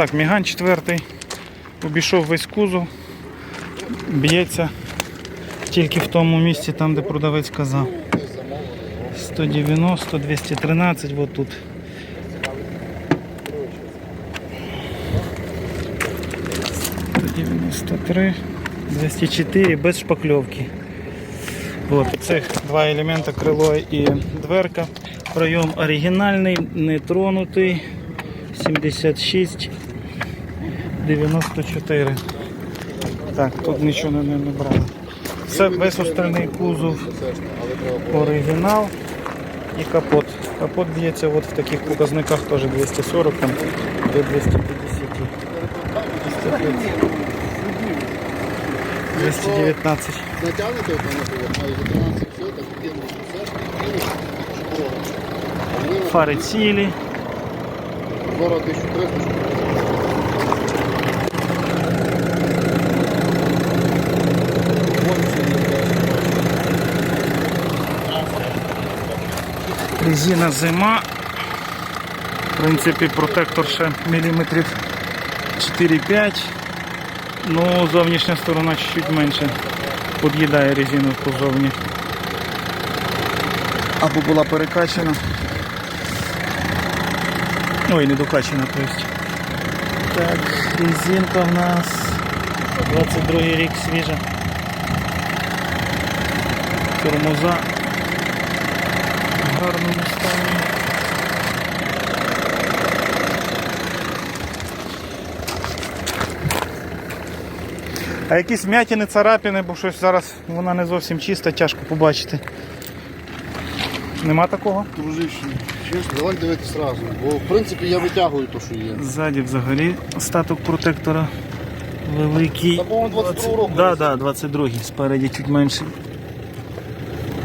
Так, Міган четвертий. Обійшов весь кузов. Б'ється тільки в тому місці, там, де продавець казав. 190, 213, от тут. – 93, 204 без шпакльовки. Вот, цих два елемента крило і дверка. Пройом оригінальний, не тронутий. 76, 94. Так, тут нічого не, не брали. Це висустрельний кузов, оригінал і капот. Капот б'ється от в таких показниках теж 240 там, до 250. 219. Натягнути Фари цілі. 4300. Резина зима. В принципі, протектор ще міліметрів 4-5. Ну, зовнішня сторона чуть-чуть менше під'їдає резину позовні. Або була перекачана. Ой, не докачана, то есть. Так, резинка в нас 22 рік свіжа. Тормоза гарному стані. А якісь м'ятини, царапини, бо щось зараз вона не зовсім чиста, тяжко побачити. Нема такого? Дружище, чесно, давай дивитися одразу. Бо в принципі я витягую те, що є. Ззаді взагалі остаток протектора великий. Та, по-моєму, 22 року. Да, да, 22 спереді чуть менше.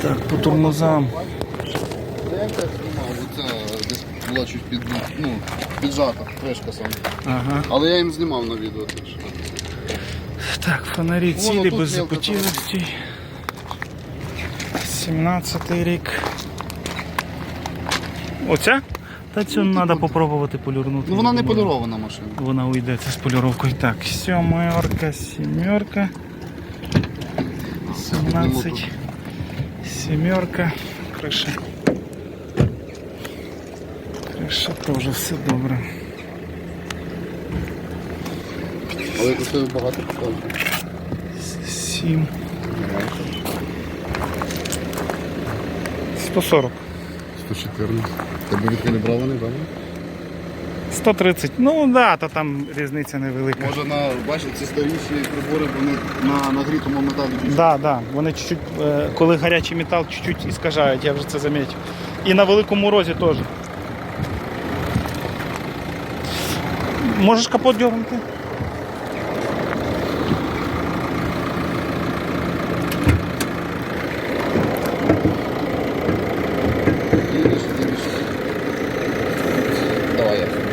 Так, по тормозам. Знімав, оця десь була чуть під, ну, піджата, кришка саме. Ага. Але я їм знімав на відео теж. Так, фонарі Воно цілі, тут без мелко запотілості. 17 рік. Оця? Та цю треба попробувати полірнути. Ну вона не полірована машина. Вона уйде це з поліровкою. Так, сьомерка, сімерка. 17. Сімерка. Криша. Криша теж все добре. Але коштує багато поставити. 7. 140. 114. Тебе відкалібрований, так? 130. Ну да, то там різниця невелика. Може на, бачите, ці старіші прибори, вони на нагрітому металі більше. Да, да. Вони чуть-чуть, е, коли гарячий метал, чуть-чуть іскажають, я вже це замітив. І на великому розі теж. Можеш капот дьорнути? Давай я.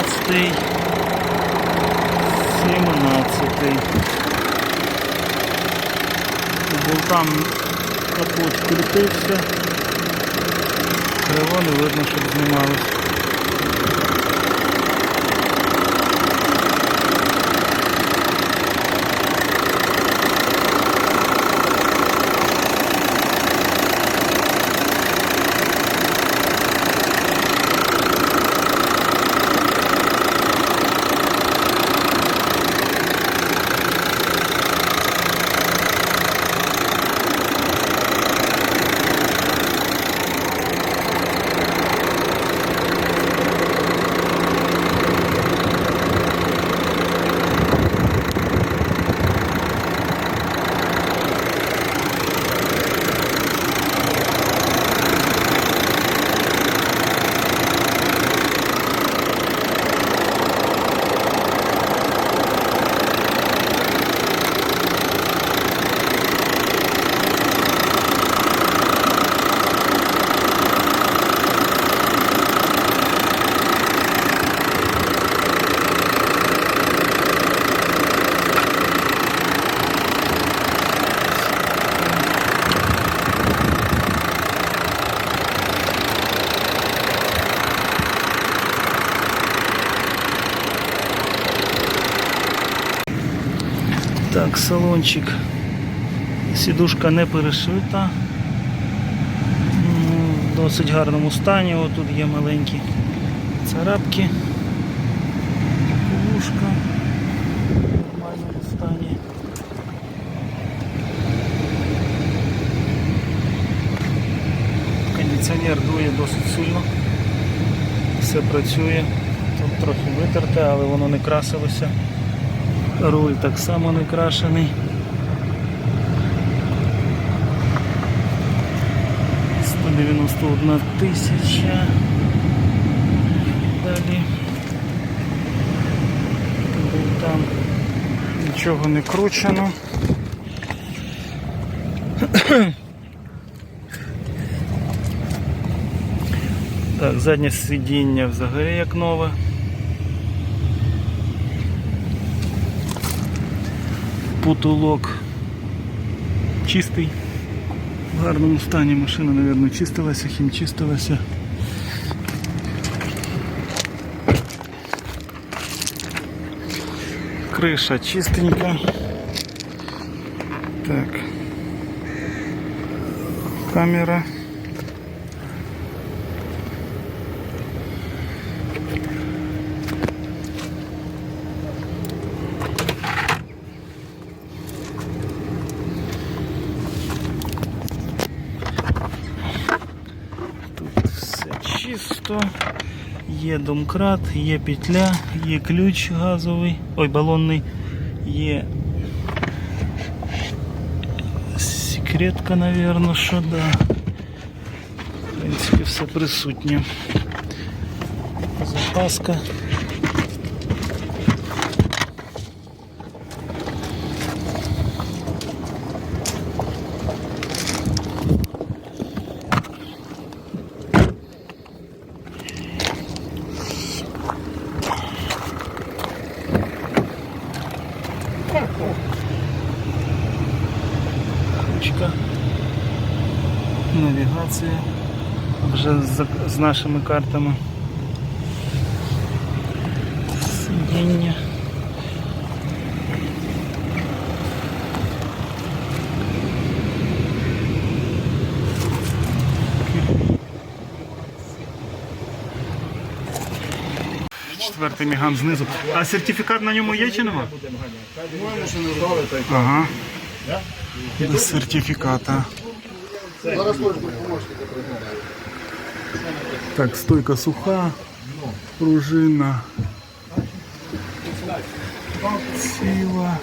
Сімнадцятий. Сімнадцятий. Болтам капот крутився. Криво не видно, щоб знімалось. Так, салончик. Сідушка не перешита. Ну, В досить гарному стані. О, тут є маленькі царапки. Подушка в нормальному стані. Кондиціонер дує досить сильно. Все працює. Тут трохи витерте, але воно не красилося. Руль так само не крашений. Сто дев'яносто одна тисяча. Далі. Там нічого не кручено. Так, заднє сидіння взагалі як нове. Потолок чистий. В гарному стані машина, мабуть, чистилася, хімчистилася. Криша чистенька. Так. Камера. Чисто. Є домкрат, є петля, є ключ газовий, ой, балонний, є секретка, наверное, що да. В принципі, все присутнє. Запаска. Навігація. Вже з, з нашими картами. Сидіння. Четвертий міган знизу. А сертифікат на ньому є чи нема? Ага. Без сертифіката. Зараз помощника пригадаю. Так, стойка суха, пружина ціла.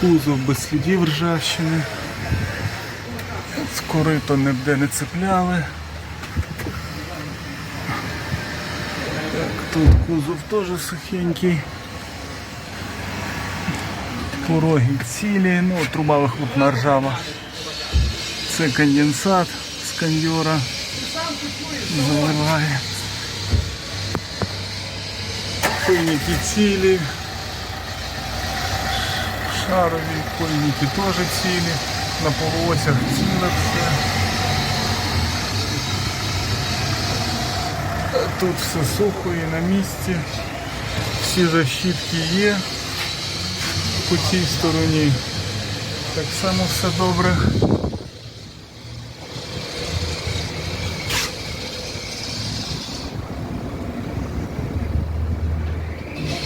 Кузов без слідів ржавчини. Скорито ніде не цепляли. Так, тут кузов теж сухенький. Пороги цілі, ну труба вихлопна ржава. Це конденсат з кондьора заливає. Пильники цілі. Шарові пильники теж цілі. На полуосях ціле все. Тут все сухо і на місці. Всі защитки є по цій стороні. Так само все добре.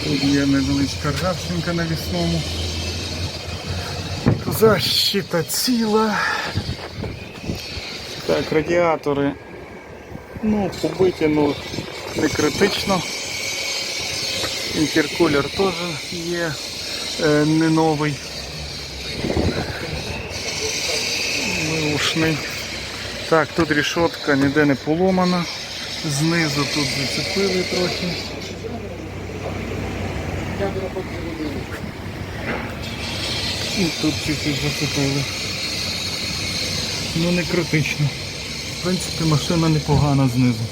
Тут є невеличка ржавчинка на вісному. Защита ціла. Так, радіатори. Ну, побиті, ну не критично. Інтеркулер теж є не новий. Миушний. Так, тут рішотка ніде не поломана. Знизу тут зацепили трохи. І тут чуть-чуть зацепили. Ну не критично. В принципі, машина непогана знизу.